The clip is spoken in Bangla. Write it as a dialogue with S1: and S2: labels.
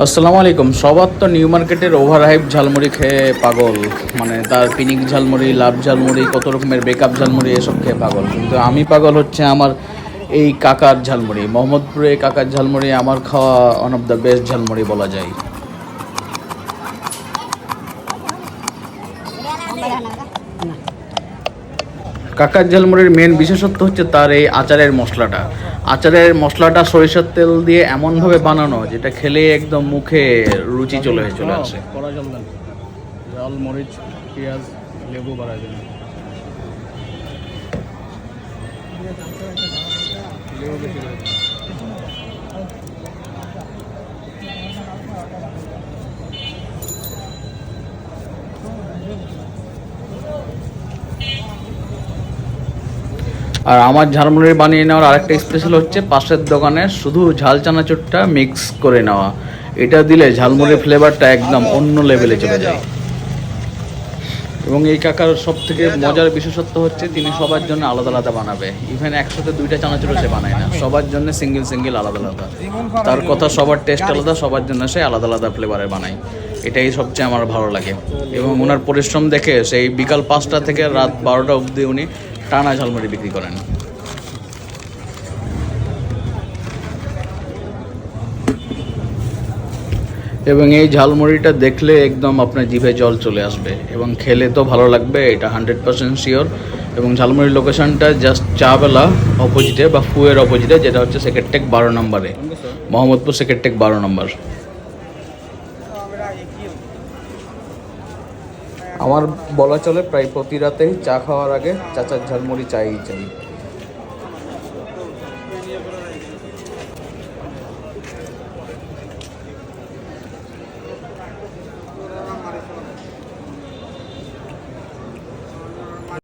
S1: আসসালামু আলাইকুম। সবার তো নিউ মার্কেটের ওভার হাইপ ঝালমুড়ি খেয়ে পাগল। মানে তার পিনিক ঝালমুড়ি, লাভ ঝালমুড়ি, কত রকমের বেকআপ ঝালমুড়ি, এসব খেয়ে পাগল। কিন্তু আমি পাগল হচ্ছে আমার এই কাকার ঝালমুড়ি। মোহাম্মদপুরে কাকার ঝালমুড়ি আমার খাওয়া one of the best jhalmuri বলা যায়। কাকার ঝালমুড়ির মেন বিশেষত্ব হচ্ছে তার এই আচারের মশলাটা। আচারের মশলাটা সরিষার তেল দিয়ে এমনভাবে বানানো যেটা খেলে একদম মুখে রুচি চলে চলে আসে।
S2: কড়া জল মরিচ পেঁয়াজ লেবু বাড়াই দেন লেবু বেশি
S1: আর আমার ঝালমুড়ি বানিয়ে নেওয়ার আরেকটা স্পেশাল হচ্ছে পাশের দোকানে শুধু ঝাল চানাচুরটা মিক্স করে নেওয়া। এটা দিলে ঝালমুড়ির ফ্লেভারটা একদম অন্য লেভেলে চলে যায়। এবং এই কাকার সব থেকে মজার বিশেষত্ব হচ্ছে তিনি সবার জন্য আলাদা আলাদা বানাবে। ইভেন একসাথে দুইটা চানাচুরও সে বানায় না। সবার জন্য সিঙ্গেল সিঙ্গেল আলাদা আলাদা। তার কথা সবার টেস্ট আলাদা, সবার জন্য সে আলাদা আলাদা ফ্লেভারে বানায়। এটাই সবচেয়ে আমার ভালো লাগে। এবং ওনার পরিশ্রম দেখে সেই বিকাল পাঁচটা থেকে রাত বারোটা অবধি উনি টানা ঝালমুড়ি বিক্রি করেন। এবং এই ঝালমুড়িটা দেখলে একদম আপনার জিভে জল চলে আসবে এবং খেলে তো ভালো লাগবে এটা হান্ড্রেড পার্সেন্ট শিওর এবং ঝালমুড়ির লোকেশনটা জাস্ট চাবেলা অপোজিটে বা ফুয়ের অপোজিটে যেটা হচ্ছে সেক্রেটেক বারো নম্বরে। মোহাম্মদপুর সেক্রেটেক বারো নম্বর। আমার বলা চলে প্রায় প্রতি রাতেই চা খাওয়ার আগে চাচার ঝালমুড়ি চাই চাই।